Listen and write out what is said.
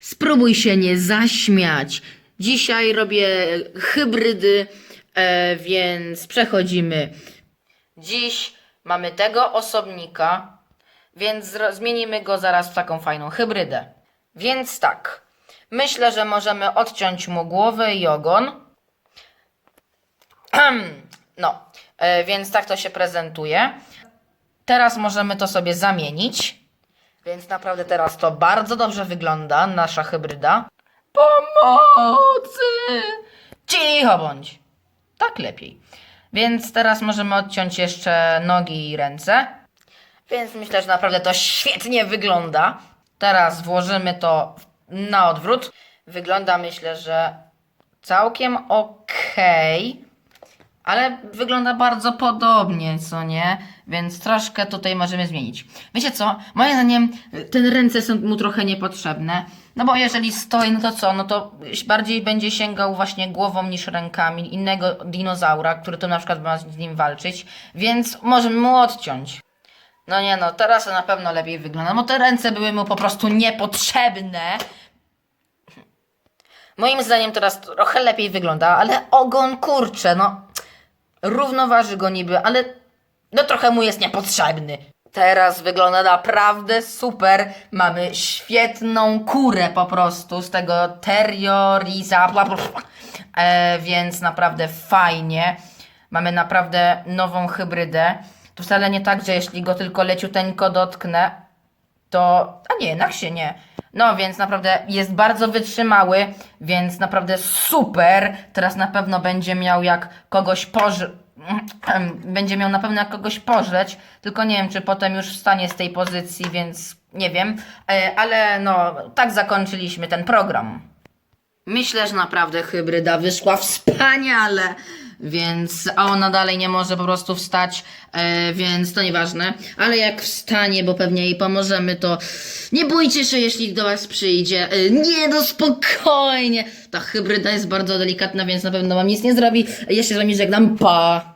Spróbuj się nie zaśmiać. Dzisiaj robię hybrydy, e, więc przechodzimy. Dziś mamy tego osobnika, więc zmienimy go zaraz w taką fajną hybrydę. Więc tak, myślę, że możemy odciąć mu głowę i ogon. No, e, więc tak to się prezentuje. Teraz możemy to sobie zamienić. Więc naprawdę teraz to bardzo dobrze wygląda, nasza hybryda. Pomocy! Cicho bądź. Tak lepiej. Więc teraz możemy odciąć jeszcze nogi i ręce. Więc myślę, że naprawdę to świetnie wygląda. Teraz włożymy to na odwrót. Wygląda myślę, że całkiem okej. Ale wygląda bardzo podobnie, co nie? Więc troszkę tutaj możemy zmienić. Wiecie co? Moim zdaniem y, te ręce są mu trochę niepotrzebne. No bo jeżeli stoi, no to co? No to bardziej będzie sięgał właśnie głową niż rękami innego dinozaura, który to na przykład ma z nim walczyć. Więc możemy mu odciąć. No nie no, teraz to na pewno lepiej wygląda. No te ręce były mu po prostu niepotrzebne. Moim zdaniem teraz trochę lepiej wygląda, ale ogon kurczę, no równoważy go niby, ale no trochę mu jest niepotrzebny. Teraz wygląda naprawdę super. Mamy świetną kurę po prostu z tego terioriza, bla, bla, bla. E, więc naprawdę fajnie. Mamy naprawdę nową hybrydę. To wcale nie tak, że jeśli go tylko leciuteńko dotknę, to. A nie, jednak się nie. No więc naprawdę jest bardzo wytrzymały, więc naprawdę super. Teraz na pewno będzie miał jak kogoś poż... Będzie miał na pewno jak kogoś pożreć, tylko nie wiem, czy potem już wstanie z tej pozycji, więc nie wiem. E, Ale no, tak zakończyliśmy ten program. Myślę, że naprawdę hybryda wyszła wspaniale, więc a ona dalej nie może po prostu wstać, e, więc to nieważne. Ale jak wstanie, bo pewnie jej pomożemy, to nie bójcie się, jeśli do was przyjdzie. E, nie, no spokojnie. Ta hybryda jest bardzo delikatna, więc na pewno wam nic nie zrobi. Ja się z wami żegnam, pa!